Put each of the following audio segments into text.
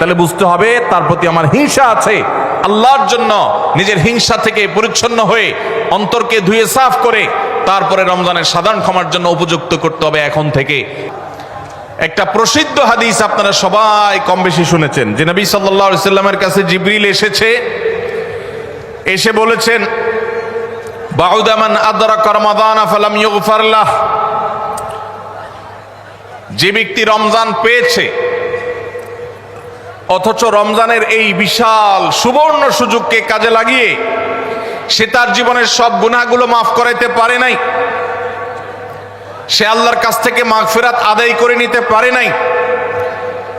তাহলে বুঝতে হবে তার প্রতি আমার হিংসা আছে। আল্লাহর জন্য নিজের হিংসা থেকে পরিচ্ছন্ন হয়ে অন্তরকে ধুয়ে সাফ করে তারপরে রমজানের সাধারণ ক্ষমার জন্য উপযুক্ত করতে হবে এখন থেকে। একটা প্রসিদ্ধ হাদিস আপনারা সবাই কম বেশি শুনেছেন, যে নবী সাল্লাল্লাহু সাল্লামের কাছে জিবরিল এসেছে, এসে বলেছেন বাউদামান যে ব্যক্তি রমজান পেয়েছে অথচ রমজানের এই বিশাল সুবর্ণ সুযোগকে কাজে লাগিয়ে সে তার জীবনের সব গুনাহগুলো মাফ করাইতে পারে নাই। সে আল্লাহর কাছ থেকে মাগফিরাত আদায় করে নিতে পারে নাই।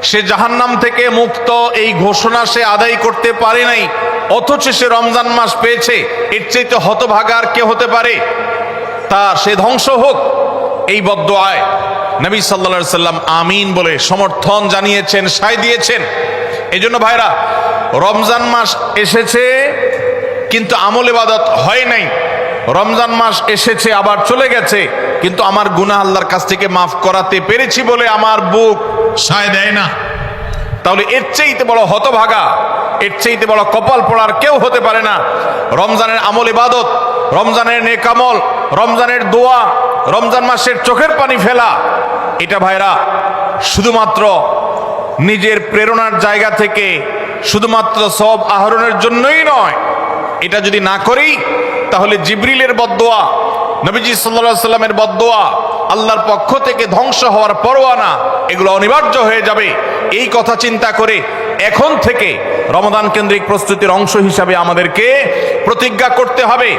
সে জাহান্নাম থেকে মুক্ত এই ঘোষণা সে আদায় করতে পারে নাই। অথচ সে রমজান মাস পেয়েছে, এর চাইতে হতভাগার কে হতে পারে? তা সে ধ্বংস হোক, এই আয় নবী সাল্লা সাল্লাম আমিন বলে সমর্থন জানিয়েছেন, সায় দিয়েছেন। এই জন্য ভাইরা, রমজান মাস এসেছে, কিন্তু আমল ইবাদত হয় নাই। রমজান মাস এসেছে, আবার চলে গেছে, কিন্তু আমার গুনাহ আল্লাহর কাছ থেকে মাফ করাতে পেরেছি বলে আমার বুক সায় দেয় না। তাহলে এর চাইতে বড় হতভাগা, এর চাইতে বড় কপাল পড়ার কেউ হতে পারে না। রমজানের আমল ইবাদত, রমজানের নেকামল রমজানের দোয়া, রমজান মাসের চোখের পানি ফেলা, এটা ভাইরা, শুধুমাত্র নিজের প্রেরণার জায়গা থেকে শুধুমাত্র সব আহরণের জন্যই নয়, এটা যদি না করি, তাহলে জিবরিলের বদোয়া নবীজি সাল্লা সাল্লামের বদোয়া আল্লাহর পক্ষ থেকে ধ্বংস হওয়ার পরোয়ানা এগুলো অনিবার্য হয়ে যাবে। এই কথা চিন্তা করে এখন থেকে রমদান কেন্দ্রিক প্রস্তুতির অংশ হিসাবে আমাদেরকে প্রতিজ্ঞা করতে হবে।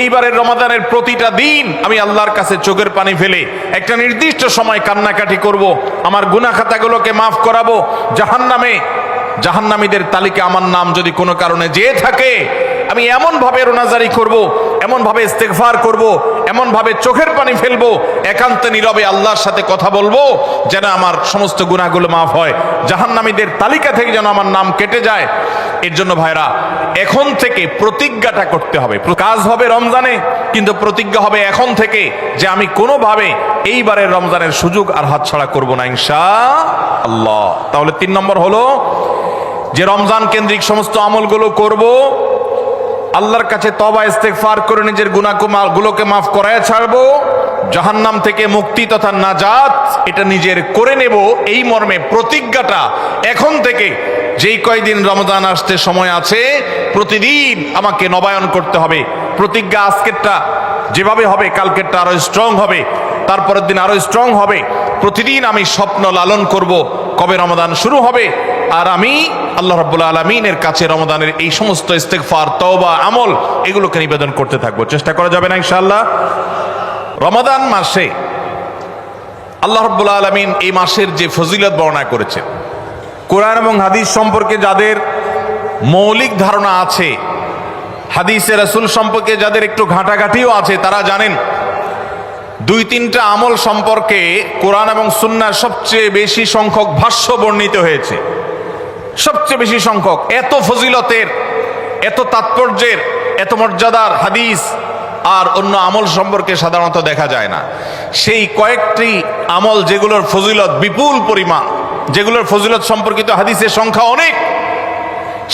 এইবারের রমাদানের প্রতিটা দিন আমি আল্লাহর কাছে চোখের পানি ফেলে একটা নির্দিষ্ট সময় কান্নাকাটি করব, আমার গুনা খাতাগুলোকে মাফ করাবো, জাহান্নামে, জাহান্নামীদের তালিকা আমার নাম যদি কোনো কারণে যেয়ে থাকে, আমি এমন ভাবে রোনাজারি করব এমন ভাবে ইস্তেগফার করব এমন ভাবে চোখের পানি ফেলব, একান্ত নীরবে আল্লাহর সাথে কথা বলব, যেন আমার সমস্ত গুনাহগুলো মাফ হয়। জাহান্নামীদের তালিকা থেকে যেন আমার নাম কেটে যায়। এর জন্য ভাইরা, এখন থেকে প্রতিজ্ঞাটা করতে হবে। কাজ হবে রমজানে, কিন্তু প্রতিজ্ঞা হবে এখন থেকে, যে আমি কোনোভাবে এইবারের রমজানের সুযোগ আর হাতছাড়া করব না ইনশা আল্লাহ তাহলে তিন নম্বর হলো, যে রমজান কেন্দ্রিক সমস্ত আমলগুলো করব আল্লাহর কাছে তবা ইস্তেগফার করে নিজের গুলোকে মাফ করায় ছাড়বো। জাহান্নাম থেকে মুক্তি তথা নাজাত, এটা নিজের করে নেব। এই মর্মে প্রতিজ্ঞাটা এখন থেকে, যেই কয়দিন রমজান আসতে সময় আছে, প্রতিদিন আমাকে নবায়ন করতে হবে। প্রতিজ্ঞা আজকেরটা যেভাবে হবে, কালকেরটা আরও স্ট্রং হবে, তারপরের দিন আরও স্ট্রং হবে। প্রতিদিন আমি স্বপ্ন লালন করব। কবে রমদান শুরু হবে? আর আমি আল্লাহ রাব্বুল আলমিনের কাছে রমদানের এই সমস্ত ইস্তেকফার তওবা, আমল এগুলোকে নিবেদন করতে থাকব। চেষ্টা করা যাবে না ইনশাআল্লাহ? রমাদান মাসে আল্লাহ রাব্বুল আলমিন এই মাসের যে ফজিলত বর্ণনা করেছে, কোরআন এবং হাদিস সম্পর্কে যাদের মৌলিক ধারণা আছে, হাদিসে রসুল সম্পর্কে যাদের একটু ঘাটাঘাটিও আছে, তারা জানেন দুই তিনটা আমল সম্পর্কে কোরআন এবং সুন্নার সবচেয়ে বেশি সংখ্যক ভাষ্য বর্ণিত হয়েছে। সবচেয়ে বেশি সংখ্যক, এত ফজিলতের, এত তাৎপর্যের, এত মর্যাদার হাদিস আর অন্য আমল সম্পর্কে সাধারণত দেখা যায় না। সেই কয়েকটি আমল যেগুলোর ফজিলত বিপুল পরিমাণ, যেগুলোর ফজিলত সম্পর্কিত হাদিসের সংখ্যা অনেক,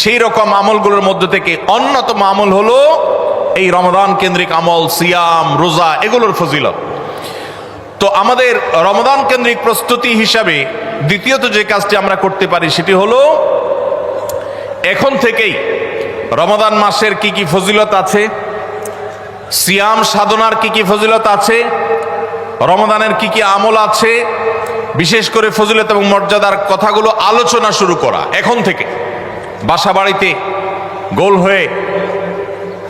সেই রকম আমলগুলোর মধ্য থেকে অন্যতম আমল হলো এই রমদান কেন্দ্রিক আমল, সিয়াম, রোজা, এগুলোর ফজিলত। তো আমাদের রমদান কেন্দ্রিক প্রস্তুতি হিসাবে দ্বিতীয়ত যে কাজটি আমরা করতে পারি সেটি হলো, এখন থেকেই রমদান মাসের কি কি ফজিলত আছে, সিয়াম সাধনার কি কি ফজিলত আছে, রমদানের কি কি আমল আছে, বিশেষ করে ফজিলত এবং মর্যাদার কথাগুলো আলোচনা শুরু করা, এখন থেকে। বাসা বাড়িতে গোল হয়ে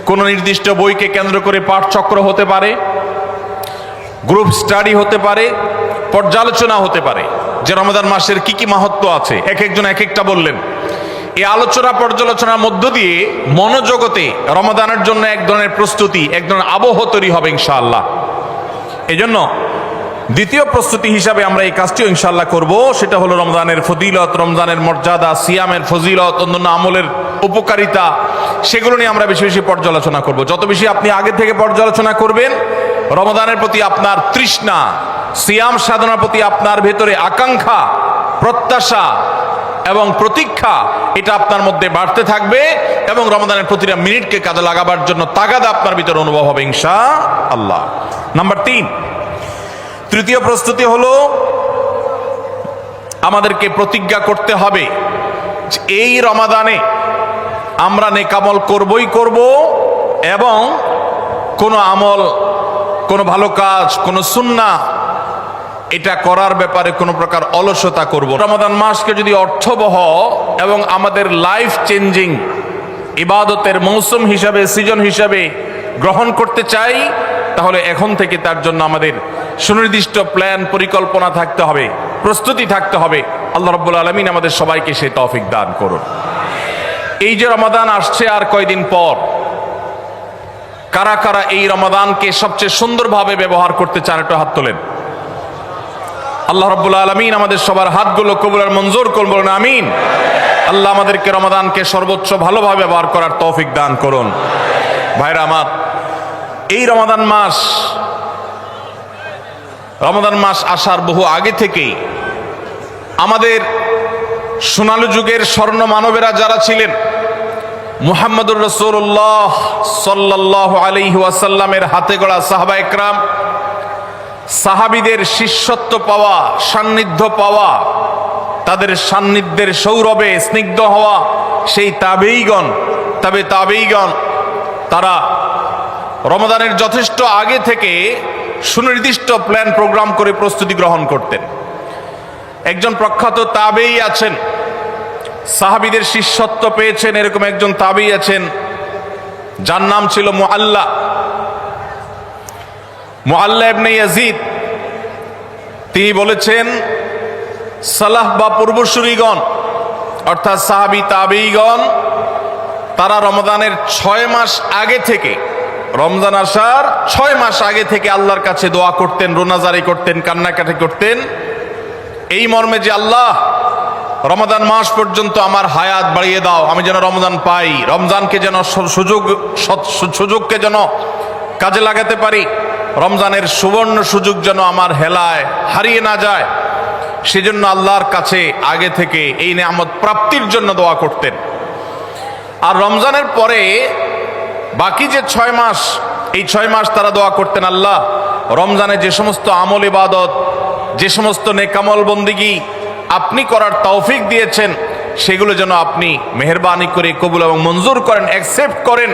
কোনো নির্দিষ্ট বইকে কেন্দ্র করে পাঠচক্র হতে পারে, গ্রুপ স্টাডি হতে পারে, পর্যালোচনা হতে পারে। যে রমজান মাসের কি কি মাহাত্ম আছে? এক একজন এক একটা বললেন। এই আলোচনা পর্যালোচনার মধ্য দিয়ে মনোজগতে রমাদানের জন্য এক ধরনের প্রস্তুতি, এক ধরনের আবহ তৈরি হবে ইনশাআল্লাহ। জন্য দ্বিতীয় প্রস্তুতি হিসাবে আমরা এই কাজটিও ইনশাল্লাহ করব। সেটা হলো রমজানের ফজিলত, রমজানের মর্যাদা, সিয়ামের ফজিলত, অন্যান্য আমলের উপকারিতা, সেগুলো নিয়ে আমরা বেশি বেশি পর্যালোচনা করব। যত বেশি আপনি আগে থেকে পর্যালোচনা করবেন রমজানের প্রতি আপনার তৃষ্ণা, সিয়াম সাধনার প্রতি আপনার ভেতরে আকাঙ্ক্ষা, প্রত্যাশা এবং প্রতীক্ষা, এটা আপনার মধ্যে বাড়তে থাকবে এবং রমজানের প্রতিটা মিনিটকে কাজে লাগাবার জন্য তাগাদা আপনার ভিতরে অনুভব হবে ইনশা আল্লাহ নাম্বার তিন, তৃতীয় প্রস্তুতি হলো আমাদেরকে প্রতিজ্ঞা করতে হবে এই রমাদানে আমরা নেকামল করবই করব এবং কোনো আমল কোনো ভালো কাজ, কোনো সুন্না, এটা করার ব্যাপারে কোনো প্রকার অলসতা করব রমাদান মাসকে যদি অর্থবহ এবং আমাদের লাইফ চেঞ্জিং ইবাদতের মৌসুম হিসাবে সিজন হিসাবে গ্রহণ করতে চাই, তাহলে এখন থেকে তার জন্য আমাদের সুনির্দিষ্ট প্ল্যান পরিকল্পনা থাকতে হবে, প্রস্তুতি থাকতে হবে। আল্লাহ রব্বুল আলমিন আমাদের সবাইকে সেই তৌফিক দান করুন। এই যে রমাদান আসছে আর কয়দিন পর কারা কারা এই রমাদানকে সবচেয়ে সুন্দরভাবে ব্যবহার করতে চান একটু হাত তোলেন। আল্লাহ রব্বুল আলমিন আমাদের সবার হাতগুলো কবুল আর মঞ্জুর করুন, বলুন আমিন। আল্লাহ আমাদেরকে রমাদানকে সর্বোচ্চ ভালোভাবে ব্যবহার করার তৌফিক দান করুন। ভাইরা আমার, এই রমাদান মাস রমাদান মাস আসার বহু আগে থেকেই আমাদের সোনালু যুগের স্বর্ণ মানবেরা যারা ছিলেন মুহাম্মদুর রসুল্লাহ সাল্লাহ আলী ওয়াসাল্লামের হাতে গড়া সাহাবা একরাম, সাহাবিদের শিষ্যত্ব পাওয়া, সান্নিধ্য পাওয়া, তাদের সান্নিধ্যের সৌরভে স্নিগ্ধ হওয়া সেই তাবেইগণ তবে তাবেইগণ তারা রমাদানের যথেষ্ট আগে থেকে সুনির্দিষ্ট প্ল্যান প্রোগ্রাম করে প্রস্তুতি গ্রহণ করতেন। একজন প্রখ্যাত তাবেই আছেন সাহাবিদের শিষ্যত্ব পেয়েছেন, এরকম একজন তাবেই আছেন, যার নাম ছিল মোয়াল্লা মোয়াল্লা ইবনে ইয়াজিদ। তিনি বলেছেন, সালাহ বা পূর্বসূরিগণ, অর্থাৎ সাহাবি তাবেইগণ তারা রমজানের ছয় মাস আগে থেকে, রমজান আসার ছয় মাস আগে থেকে আল্লাহর কাছে দোয়া করতেন রোনাজারি করতেন, কান্নাকাটি করতেন। এই মর্মে যে আল্লাহ রমাদান মাস পর্যন্ত আমার হায়াত বাড়িয়ে দাও, আমি যেন রমজান পাই। রমজানকে যেন সুযোগ সুযোগকে যেন কাজে লাগাতে পারি। রমজানের সুবর্ণ সুযোগ যেন আমার হেলায় হারিয়ে না যায়। সেজন্য আল্লাহর কাছে আগে থেকে এই নিয়ামত প্রাপ্তির জন্য দোয়া করতেন। আর রমজানের পরে বাকি যে ছয় মাস, এই ছয় মাস তারা দোয়া করতেন, আল্লাহ, রমজানে যে সমস্ত আমল ইবাদত, যে সমস্ত নেকামল বন্দিগি আপনি করার তৌফিক দিয়েছেন, সেগুলো যেন আপনি মেহরবানি করে কবুল এবং মঞ্জুর করেন অ্যাকসেপ্ট করেন।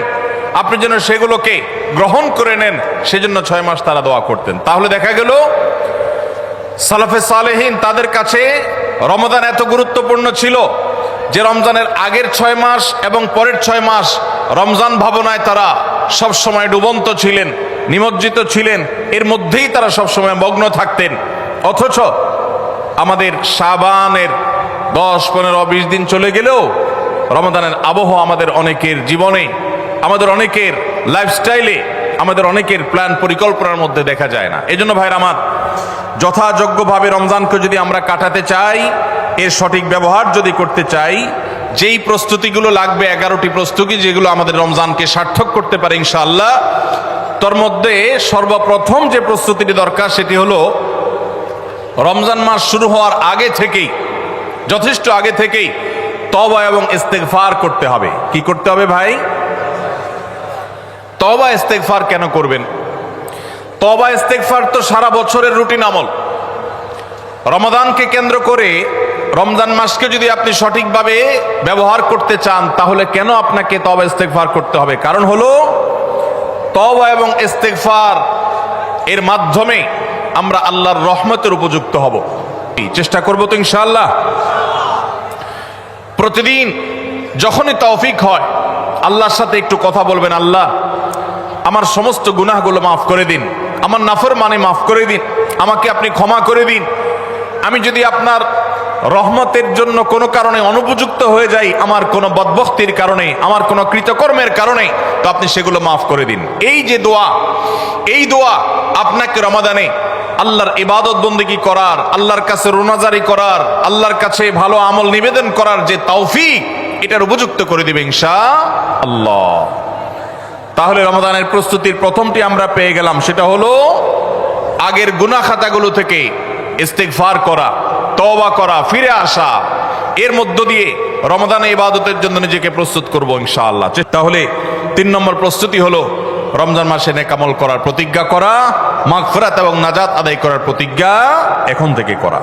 আপনি যেন সেগুলোকে গ্রহণ করে নেন, সেজন্য ছয় মাস তারা দোয়া করতেন। তাহলে দেখা গেল, সালাফে সালেহীন তাদের কাছে রমদান এত গুরুত্বপূর্ণ ছিল যে রমজানের আগের ছয় মাস এবং পরের ছয় মাস রমজান ভাবনায় তারা সব সময় ডুবন্ত ছিলেন, নিমজ্জিত ছিলেন। এর মধ্যেই তারা সব সময় মগ্ন থাকতেন। অথচ আমাদের সাবানের দশ, পনেরো, বিশ দিন চলে গেলেও রমজানের আবহ আমাদের অনেকের জীবনে, আমাদের অনেকের লাইফস্টাইলে আমাদের অনেকের প্ল্যান পরিকল্পনার মধ্যে দেখা যায় না। এই জন্য ভাইর আমার, যথাযোগ্যভাবে রমজানকে যদি আমরা কাটাতে চাই, এর সঠিক ব্যবহার যদি করতে চাই, যেই প্রস্তুতিগুলো লাগবে, এগারোটি প্রস্তুতি যেগুলো আমাদের রমজানকে সার্থক করতে পারে ইনশাআল্লাহ, তোর মধ্যে সর্বপ্রথম যে প্রস্তুতিটি দরকার সেটি হলো রমজান মাস শুরু হওয়ার আগে থেকেই, যথেষ্ট আগে থেকেই তবা এবং ইস্তেগফার করতে হবে। কি করতে হবে ভাই? তবা ইস্তেগফার কেন করবেন? তবা ইস্তেগফার তো সারা বছরের রুটিন আমল। রমাদানকে কেন্দ্র করে রমজান মাসকে যদি আপনি সঠিকভাবে ব্যবহার করতে চান, তাহলে কেন আপনাকে তবা ইস্তেগফার করতে হবে? কারণ হলো তবা এবং ইস্তেগফার এর মাধ্যমে আমরা আল্লাহর রহমতের উপযুক্ত হব। চেষ্টা করব তো ইনশাআল্লাহ? প্রতিদিন যখনই তৌফিক হয়, আল্লাহর সাথে একটু কথা বলবেন, আল্লাহ, আমার সমস্ত গুনাহগুলো মাফ করে দিন, আমার নাফর মানে মাফ করে দিন, আমাকে আপনি ক্ষমা করে দিন। আমি যদি আপনার রহমতের জন্য কোনো কারণে অনুপযুক্ত হয়ে যাই, আমার কোনো বদবক্তির কারণে, আমার কোনো কৃতকর্মের কারণে, তো আপনি সেগুলো মাফ করে দিন। এই যে দোয়া, এই দোয়া আপনাকে রমাদানে আল্লাহর ইবাদত বন্দিগি করার, আল্লাহর কাছে রোনাজারি করার, আল্লাহর কাছে ভালো আমল নিবেদন করার যে তৌফিক, এটার উপযুক্ত করে দিবে ইনশা আল্লাহ তাহলে রমাদানের প্রস্তুতির প্রথমটি আমরা পেয়ে গেলাম, সেটা হলো আগের গুনা খাতাগুলো থেকে ইস্তেগফার করা, তওবা করা, ফিরে আসা। এর মধ্য দিয়ে রমাদানে ইবাদতের জন্য নিজেকে প্রস্তুত করব ইনশাআল্লাহ। তাহলে তিন নম্বর প্রস্তুতি হলো রমজান মাসে নেকামল করার প্রতিজ্ঞা করা, মাগফিরাত এবং নাজাত আদায় করার প্রতিজ্ঞা এখন থেকে করা।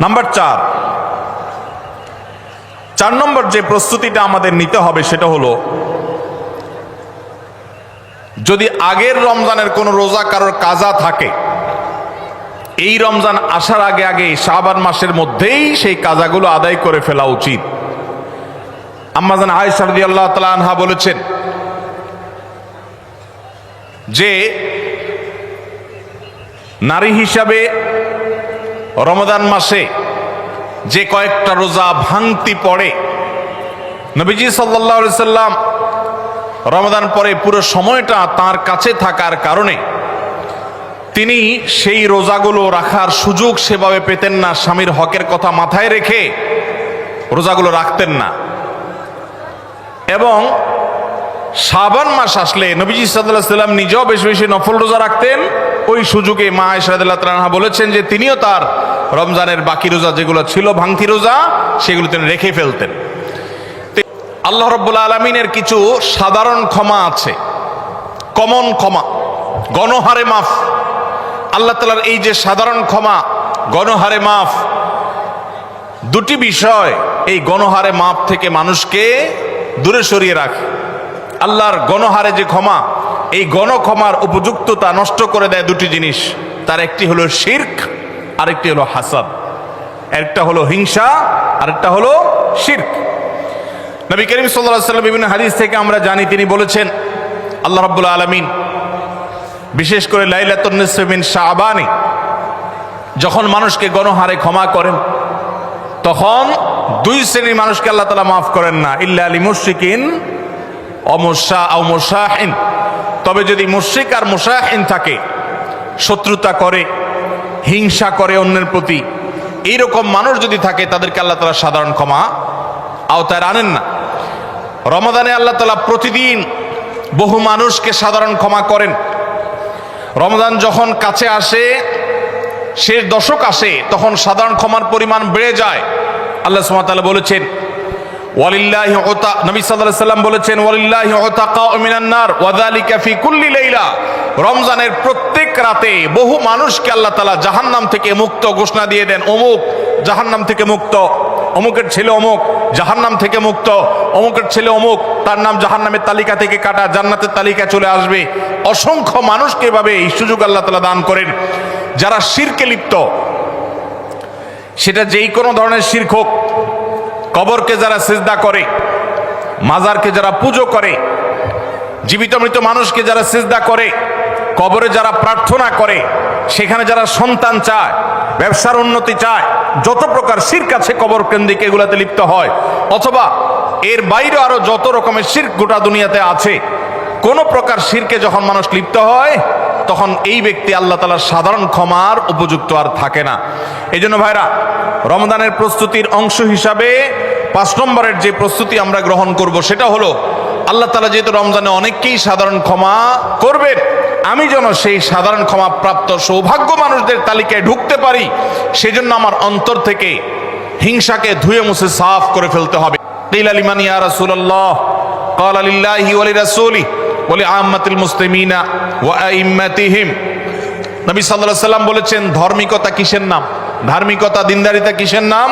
নাম্বার চার। চার নম্বর যে প্রস্তুতিটা আমাদের নিতে হবে সেটা হলো, যদি আগের রমজানের কোনো রোজা কারোর কাজা থাকে, এই রমজান আসার আগে আগে শাবান মাসের মধ্যেই সেই কাজাগুলো আদায় করে ফেলা উচিত। আম্মাজান আয়সারদি আল্লাহ তালা আনহা বলেছেন যে নারী হিসাবে রমদান মাসে যে কয়েকটা রোজা ভাঙতি পড়ে, নবীজি সাল্লাহ সাল্লাম রমাদান পরে পুরো সময়টা তার কাছে থাকার কারণে তিনি সেই রোজাগুলো রাখার সুযোগ সেভাবে পেতেন না, স্বামীর হকের কথা মাথায় রেখে রোজাগুলো রাখতেন না। এবং শাবান মাস আসলে নবীজি সাল্লাহ সাল্লাম নিজেও বেশি বেশি নফল রোজা রাখতেন। ওই সুযোগে মা ইসরাদুল্লাহ তালাহা বলেছেন যে তিনিও তার রমজানের বাকি রোজা যেগুলো ছিল, ভাঙতি রোজা, সেগুলো তিনি রেখে ফেলতেন। আল্লাহ রব্বুল আলমিনের কিছু সাধারণ ক্ষমা আছে। কমন ক্ষমা, গণহারে মাফ। আল্লাহ তালার এই যে সাধারণ ক্ষমা, গণহারে মাফ, দুটি বিষয় এই গণহারে মাপ থেকে মানুষকে দূরে সরিয়ে রাখে। আল্লাহর গণহারে যে ক্ষমা, এই গণক্ষমার উপযুক্ততা নষ্ট করে দেয় দুটি জিনিস। তার একটি হলো শির্ক, আরেকটি হলো হাসাদ। একটা হলো হিংসা, আরেকটা হলো শির্ক। নবী করিম সাল্লাম বিভিন্ন হাদিস থেকে আমরা জানি, তিনি বলেছেন, আল্লাহ রাব্বুল আলমিন বিশেষ করে লাইলাতুন্নিসমিন শাহবানি যখন মানুষকে গণহারে ক্ষমা করেন, তখন দুই শ্রেণির মানুষকে আল্লাহ তালা মাফ করেন না। ইল্লা আলী মুশিকিন অমুসা অমুসাহিন তবে যদি মুশিক আর মুসাহিন থাকে, শত্রুতা করে, হিংসা করে অন্যের প্রতি, এইরকম মানুষ যদি থাকে, তাদেরকে আল্লাহ তালা সাধারণ ক্ষমা আওতায় আনেন না। রমাদানে আল্লাহ তালা প্রতিদিন বহু মানুষকে সাধারণ ক্ষমা করেন। রমজান যখন কাছে আসে, শেষ দশক আসে, তখন সাধারণ ক্ষমার পরিমাণ বেড়ে যায়। আল্লাহ সুমাতালা বলেছেন ওয়ালিল্লাহি ওতা নবী সাল্লাল্লাহু সাল্লাম বলেছেন, ওয়ালিল্লাহি ওতাকা মিনান নার ওয়াযালিকা ফি কুল্লি লাইলা। রমজানের প্রত্যেক রাতে বহু মানুষকে আল্লাহ তাআলা জাহান্নাম থেকে মুক্ত ঘোষণা দিয়ে দেন, অমুক জাহান্নাম থেকে মুক্ত, অমুকের ছেলে অমুক, জাহান্নাম থেকে মুক্ত, অমুকের ছেলে অমুক, তার নাম জাহান্নামের তালিকা থেকে কাটা, জান্নাতের তালিকা চলে আসবে। অসংখ্য মানুষকে এভাবে এই সুযোগ আল্লাহ তালা দান করেন। যারা শিরকে লিপ্ত, সেটা যেই কোনো ধরনের শির্ক হোক কবরকে যারা সেজদা করে, মাজারকে যারা পুজো করে, জীবিত মৃত মানুষকে যারা সেজদা করে, কবরে যারা প্রার্থনা করে, সেখানে যারা সন্তান চায়, ব্যবসার উন্নতি চায়, যত প্রকার শির্ক আছে কবর কেন্দ্রিক এগুলাতে লিপ্ত হয়, অথবা এর বাইরে আরও যত রকমের শির্ক গোটা দুনিয়াতে আছে, কোন প্রকার শিরকে যখন মানুষ লিপ্ত হয় তখন এই ব্যক্তি আল্লাহ তালার সাধারণ ক্ষমার উপযুক্ত আর থাকে না এই জন্য ভাইরা রমদানের প্রস্তুতির অংশ হিসাবে পাঁচ নম্বরের যে প্রস্তুতি আমরা গ্রহণ করব সেটা হলো আল্লাহ তালা যেহেতু রমজানে অনেককেই সাধারণ ক্ষমা করবেন আমি যেন সেই সাধারণ ক্ষমা প্রাপ্ত সৌভাগ্য মানুষদের তালিকায় ঢুকতে পারি সেজন্য আমার অন্তর থেকে হিংসাকে ধুয়ে মুছে সাফ করে ফেলতে হবে লিমান ইয়া রাসূলুল্লাহ قال لله ولرسوله বলে আহমাতিল মুসলিমিনা ওয়া আইম্মাতিহিম। নবী সাল্লাল্লাহু সাল্লাম বলেছেন, ধর্মিকতা কিসের নাম? ধার্মিকতা দিনদারিতা কিসের নাম?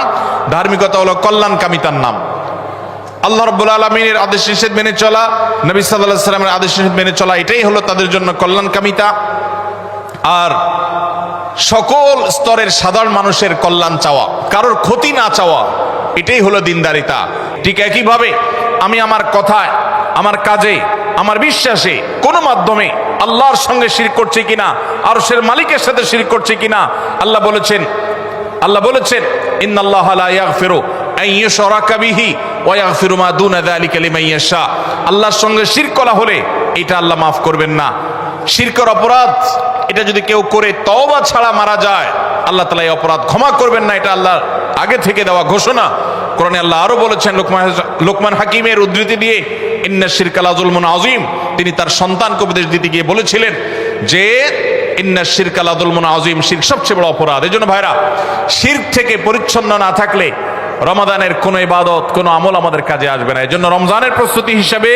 ধার্মিকতা হলো কল্যাণকামিতার নাম। আল্লাহ রব্বুল আলমিনের আদেশ নিষেধ মেনে চলা, নবী সাল্লাহ সাল্লামের আদেশ নিষেধ মেনে চলা, এটাই হলো তাদের জন্য কল্যাণকামিতা। আর সকল স্তরের সাধারণ মানুষের কল্যাণ চাওয়া, কারোর ক্ষতি না চাওয়া, এটাই হলো দিনদারিতা। ঠিক একইভাবে আমি আমার কথায়, আমার কাজে, আমার বিশ্বাসে কোনো মাধ্যমে আল্লাহর সঙ্গে শির করছে কিনা আর সের মালিকের সাথে শির করছে কিনা, আল্লাহ বলেছেন আল্লাহ বলেছেন, ইন্নাল্লাহ ইয়াশা। আল্লাহর সঙ্গে শিরক করা হলে এটা আল্লাহ মাফ করবেন না। শিরকের অপরাধ, এটা যদি কেউ করে তওবা ছাড়া মারা যায়, আল্লাহ তালা এই অপরাধ ক্ষমা করবেন না, এটা আল্লাহর আগে থেকে দেওয়া ঘোষণা। কোরআনে আল্লাহ আরও বলেছেন, লোকমান হাকিমের উদ্ধৃতি দিয়ে, ইন্না শিরকালা জুলমুন আজিম তিনি তার সন্তানকে উপদেশ দিতে গিয়ে বলেছিলেন যে, ইন্না শিরকালা জুলমুন আজিম শিরক সবচেয়ে বড় অপরাধ। এই জন্য ভাইরা শিরক থেকে পরিচ্ছন্ন না থাকলে রমাদানের কোনো ইবাদত, কোনো আমল আমাদের কাজে আসবে না। এই জন্য রমজানের প্রস্তুতি হিসাবে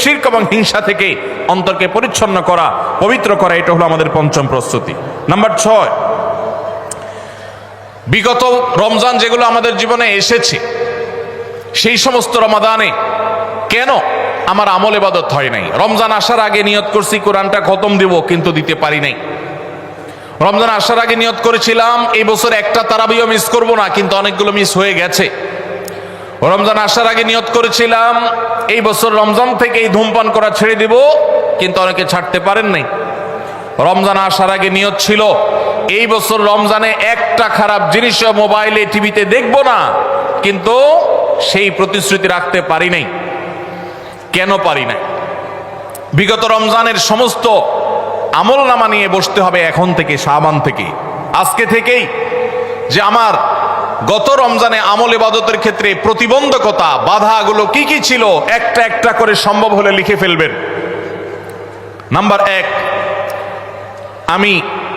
শিরক এবং হিংসা থেকে অন্তরকে পরিচ্ছন্ন করা, পবিত্র করা, এটা হলো আমাদের পঞ্চম প্রস্তুতি। নাম্বার ছয় বিগত রমজান যেগুলো আমাদের জীবনে এসেছে, সেই সমস্ত রমাদানে কেন আমার আমল এবাদত হয় নাই? রমজান আসার আগে নিয়ত করছি, কোরআনটা খতম দিব, কিন্তু দিতে পারি নাই। রমজান আসার আগে নিয়ত করেছিলাম, এই বছর একটা তারাবিও মিস করব না, কিন্তু অনেকগুলো মিস হয়ে গেছে। রমজান আসার আগে নিয়ত করেছিলাম, এই বছর রমজান থেকে এই ধূমপান করা ছেড়ে দিব, কিন্তু অনেকে ছাড়তে পারেন নাই। রমজান আসার আগে নিয়ত ছিল এই বছর রমজানে একটা খারাপ জিনিস মোবাইলে, টিভিতে দেখব না। কিন্তু সেই প্রতিশ্রুতি রাখতে পারি নাই। কেন পারি নাই? বিগত রমজানের সমস্ত আমল নামা নিয়ে বসতে হবে এখন থেকে সাবান থেকে। আজকে থেকেই যে আমার গত রমজানে আমল ইবাদতের ক্ষেত্রে প্রতিবন্ধকতা, বাধাগুলো কি কি ছিল, একটা একটা করে সম্ভব হলে লিখে ফেলবেন। নাম্বার এক, আমি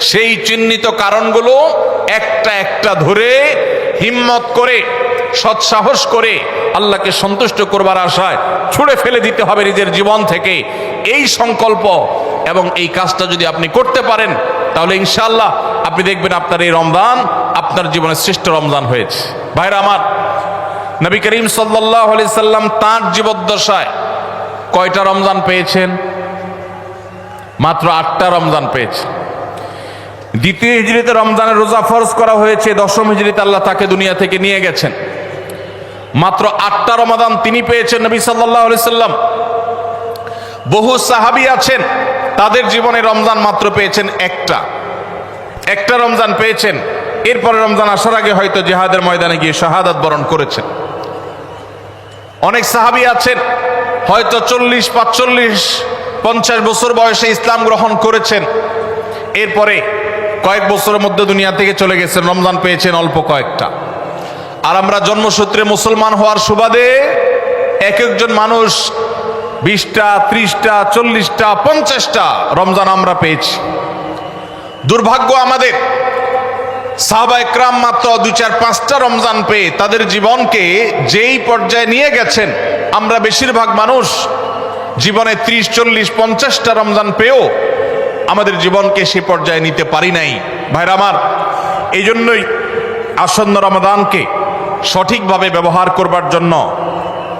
সেই চিহ্নিত কারণগুলো একটা একটা ধরে হিম্মত করে, সৎসাহস করে আল্লাহকে সন্তুষ্ট করবার আশায় ছুঁড়ে ফেলে দিতে হবে নিজের জীবন থেকে। এই সংকল্প এবং এই কাজটা যদি আপনি করতে পারেন, তাহলে ইনশাল্লাহ আপনি দেখবেন আপনার এই রমজান আপনার জীবনের শ্রেষ্ঠ রমজান হয়েছে। ভাইরা আমার, নবী করিম সাল্লাহ সাল্লাম তাঁর জীবদ্দশায় কয়টা রমজান পেয়েছেন? মাত্র আটটা রমজান পেয়েছে দ্বিতীয় হিজড়িতে রমজানের রোজা ফরজ করা হয়েছে, দশম হিজড়িতে আল্লাহ তাকে দুনিয়া থেকে নিয়ে গেছেন। মাত্র আটটা রমাদান তিনি পেয়েছেন নবী সাল্লাহ সাল্লাম। বহু সাহাবি আছেন, তাদের জীবনে রমজান মাত্র পেয়েছেন একটা। একটা রমজান পেয়েছেন, এরপরে রমজান আসার আগে হয়তো জেহাদের ময়দানে গিয়ে শাহাদাত বরণ করেছেন। অনেক সাহাবি আছেন, হয়তো চল্লিশ, পাঁচচল্লিশ, পঞ্চাশ বছর বয়সে ইসলাম গ্রহণ করেছেন। এরপরে কয়েক বছরের মধ্যে দুনিয়া থেকে চলে গেছেন, রমজান পেয়েছেন অল্প কয়েকটা। আর আমরা জন্মসূত্রে মুসলমান হওয়ার সুবাদে এক একজন মানুষ বিশটা, ত্রিশটা, চল্লিশটা, পঞ্চাশটা রমজান আমরা পেয়েছি। দুর্ভাগ্য আমাদের, সাহবা একরাম মাত্র দু চার, পাঁচটা রমজান পেয়ে তাদের জীবনকে যেই পর্যায়ে নিয়ে গেছেন, আমরা বেশিরভাগ মানুষ জীবনে ত্রিশ, চল্লিশ, পঞ্চাশটা রমজান পেয়েও আমাদের জীবনকে সে পর্যায়ে নিতে পারি নাই। ভাইরা আমার এই জন্যই আসন্ন রমদানকে সঠিকভাবে ব্যবহার করবার জন্য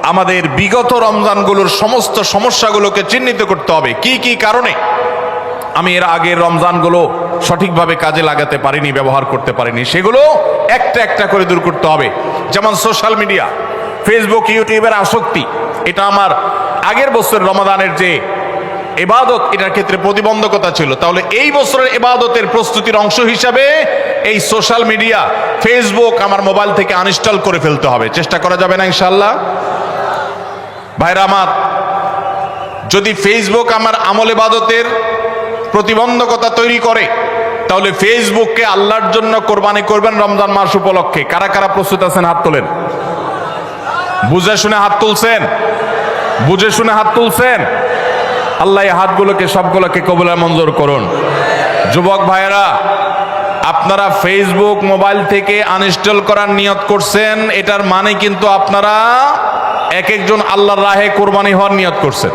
আমাদের বিগত রমজানগুলোর সমস্ত সমস্যাগুলোকে চিহ্নিত করতে হবে। কি কি কারণে? আমি এর আগের রমজানগুলো সঠিকভাবে কাজে লাগাতে পারিনি, ব্যবহার করতে পারিনি। সেগুলো একটা একটা করে দূর করতে হবে। যেমন সোশ্যাল মিডিয়া, ফেসবুক, ইউটিউবের আসক্তি, এটা আমার আগের বছর রমাদানের যে এবাদত এটার ক্ষেত্রে প্রতিবন্ধকতা ছিল। তাহলে এই বছরের এবাদতের প্রস্তুতির অংশ হিসাবে এই সোশ্যাল মিডিয়া, ফেসবুক আমার মোবাইল থেকে আনইনস্টল করে ফেলতে হবে। চেষ্টা করা যাবে না ইনশাল্লাহ ভাইরা আমার, যদি ফেসবুক আমার আমল এবাদতের প্রতিবন্ধকতা তৈরি করে, তাহলে ফেসবুককে আল্লাহর জন্য কোরবানি করবেন রমজান মাস উপলক্ষে। কারা কারা প্রস্তুত আছেন হাত তোলেন? বুঝে শুনে হাত তুলছেন? বুঝে শুনে হাত তুলছেন? আল্লাহ এই হাতগুলোকে, সবগুলোকে কবুলের মঞ্জুর করুন। যুবক ভাইয়েরা, আপনারা ফেসবুক মোবাইল থেকে আনইনস্টল করার নিয়ত করছেন, এটার মানে কিন্তু আপনারা এক একজন আল্লাহর রাহে কোরবানি হওয়ার নিয়ত করছেন।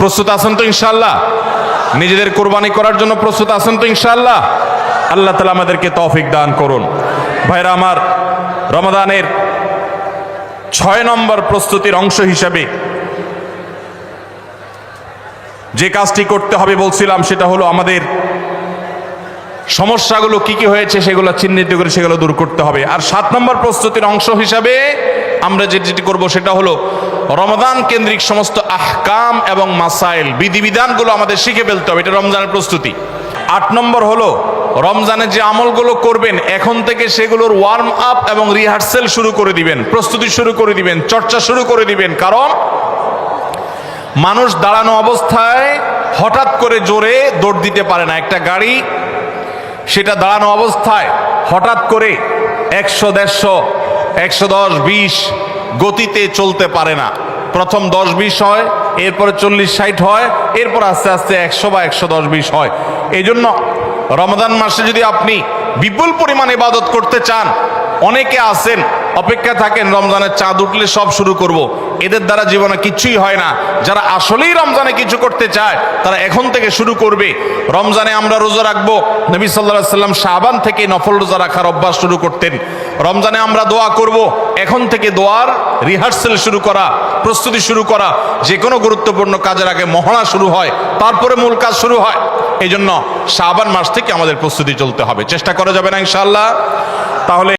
প্রস্তুত আছেন তো ইনশাল্লাহ নিজেদের কোরবানি করার জন্য প্রস্তুত আছেন তো ইনশাল্লাহ আল্লাহ তালা আমাদেরকে তৌফিক দান করুন। ভাইরা আমার রমাদানের ছয় নম্বর প্রস্তুতির অংশ হিসাবে যে কাজটি করতে হবে বলছিলাম, সেটা হলো আমাদের সমস্যাগুলো কি কি হয়েছে সেগুলো চিহ্নিত করে সেগুলো দূর করতে হবে। আর সাত নম্বর প্রস্তুতির অংশ হিসাবে আমরা যে যেটি করব সেটা হলো রমদান কেন্দ্রিক সমস্ত আহকাম এবং মাসাইল বিধিবিধানগুলো আমাদের শিখে ফেলতে হবে, এটা রমজানের প্রস্তুতি। আট নম্বর হলো রমজানে যে আমলগুলো করবেন, এখন থেকে সেগুলোর ওয়ার্ম আপ এবং রিহার্সেল শুরু করে দিবেন, প্রস্তুতি শুরু করে দিবেন, চর্চা শুরু করে দিবেন। কারণ মানুষ দাঁড়ানো অবস্থায় হঠাৎ করে জোরে দৌড় দিতে পারে না। একটা গাড়ি, সেটা দাঁড়ানো অবস্থায় হঠাৎ করে একশো, দেড়শো, একশো দশ, বিশ গতিতে চলতে পারে না। প্রথম দশ, বিশ হয়, এরপরে চল্লিশ, ষাট হয়, এরপর আস্তে আস্তে একশো বা একশো দশ, বিশ হয়। এই জন্য রমজান মাসে যদি আপনি বিপুল পরিমাণ ইবাদত করতে চান, অনেকে আছেন অপেক্ষা থাকেন, রমজানের চাঁদ উঠলে সব শুরু করব। এদের দ্বারা জীবনে কিছুই হয় না। যারা আসলেই রমজানে কিছু করতে চায়, তারা এখন থেকে শুরু করবে। রমজানে আমরা রোজা রাখব। নবী সাল্লাহ সাল্লাম শাহবান থেকে নফল রোজা রাখার অভ্যাস শুরু করতেন। রমজানে আমরা দোয়া করব। এখন থেকে দোয়ার রিহার্সেল শুরু করা, প্রস্তুতি শুরু করা। যে কোনো গুরুত্বপূর্ণ কাজের আগে মহড়া শুরু হয়, তারপরে মূল কাজ শুরু হয়। এই জন্য শাহবান মাস থেকে আমাদের প্রস্তুতি চলতে হবে। চেষ্টা করা যাবে না ইনশাল্লাহ তাহলে